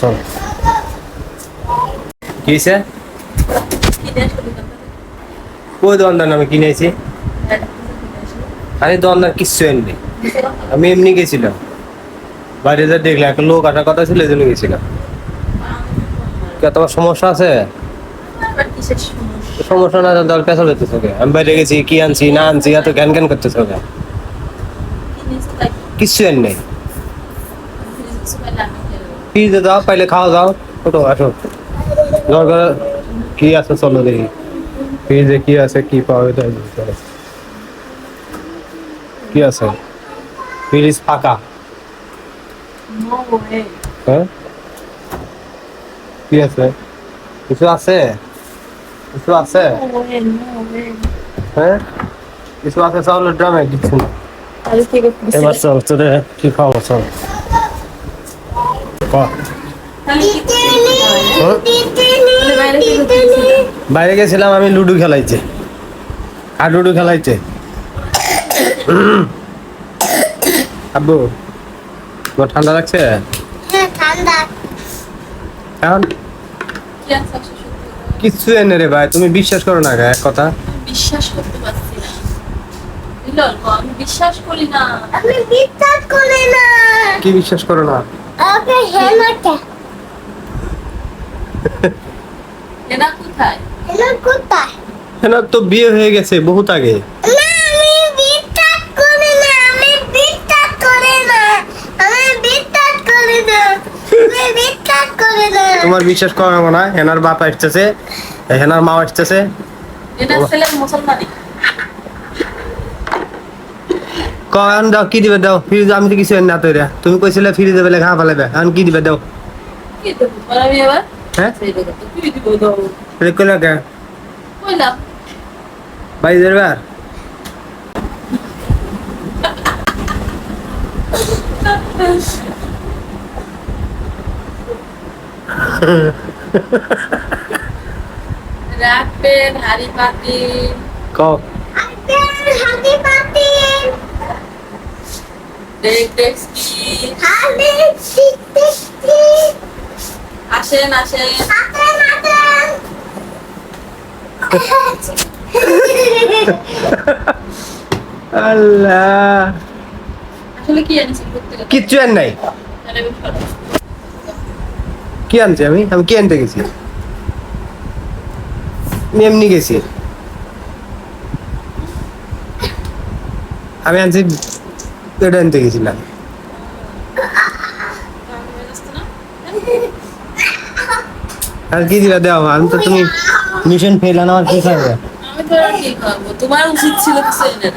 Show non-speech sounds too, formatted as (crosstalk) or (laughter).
চল। কি হয়েছে কই দোকানদার আমি কিনেছি আরে দোকানদার কিচ্ছু এনে আমি এমনি গেছিলাম। বাইরে যা দেখলাম, একটা লোক আসার কথা ছিল এই জন্য গেছিলাম। কে, তোমার সমস্যা আছে? সমস্যা না দল পেছাল হইতেছে ওকে। আমি বাইরে গেছি, কি আনছি, না আনছি, এত জ্ঞান জ্ঞান করতেছে ওকে। কিচ্ছু এর নেই। ফ্রিজে দাও পাইলে খাওয়া দাও ওটো আসো দরকার কি আছে চলো দেখি ফ্রিজে কি আছে কি পাওয়া যায় চলো কি আছে ফ্রিজ ফাঁকা হ্যাঁ কি আছে কিছু আছে কিছু আছে হ্যাঁ কিছু আছে চাউলের ড্রামে কিছু না এবার চল তোদের কি খাওয়া চল ক বাইরে গেছিলাম আমি লুডু খেলাইছে। আর লুডো খেলাইছে। আব্বু তোমার ঠান্ডা লাগছে? এখন? কিচ্ছু এনে রে ভাই তুমি বিশ্বাস করো না গা, এক কথা। বিশ্বাস করতে পারছি না বিশ্বাস করি না। আমি বিশ্বাস করি না। কি বিশ্বাস করো না? (laughs) ওকে হেনাটা এনা কোথায়? হেনা কোথায়? এনার তো বিয়ে হয়ে গেছে বহুত আগে। না আমি বিশ্বাস করি না আমি বিশ্বাস করি না আমি বিশ্বাস করি না আমি বিশ্বাস করি না। তোমার বিশ্বাস করাবো না হেনার বাপ আসতেছে হেনার মা আসতেছে। এটা ছেলে মুসলমানি। কন দাও কি দিবে দাও ফ্রিজ আমি তো কিছু না তৈরি। তুমি কইছিলে ফ্রিজে বেলে ঘা ফেলাবে এখন কি দিবে দাও। হ্যাঁ? তো কইলা কে? রাখবেন হাড়ি পাতি। ক হাতি পাতি। আসেন আসেন। আল্লাহ। আসলে কি আনিস কিচ্ছু নাই। কি আনছি আমি? আমি কি আনতে গেছি? এমনি গেছি। আমি আনছি এটা আনতে গেছিলাম? আর কি দিলা? দাও, আমি তো তুমি মিশন ফেল আমার কি খাবে আমি তো আর কি খাব তোমার উচিত ছিল কিছু না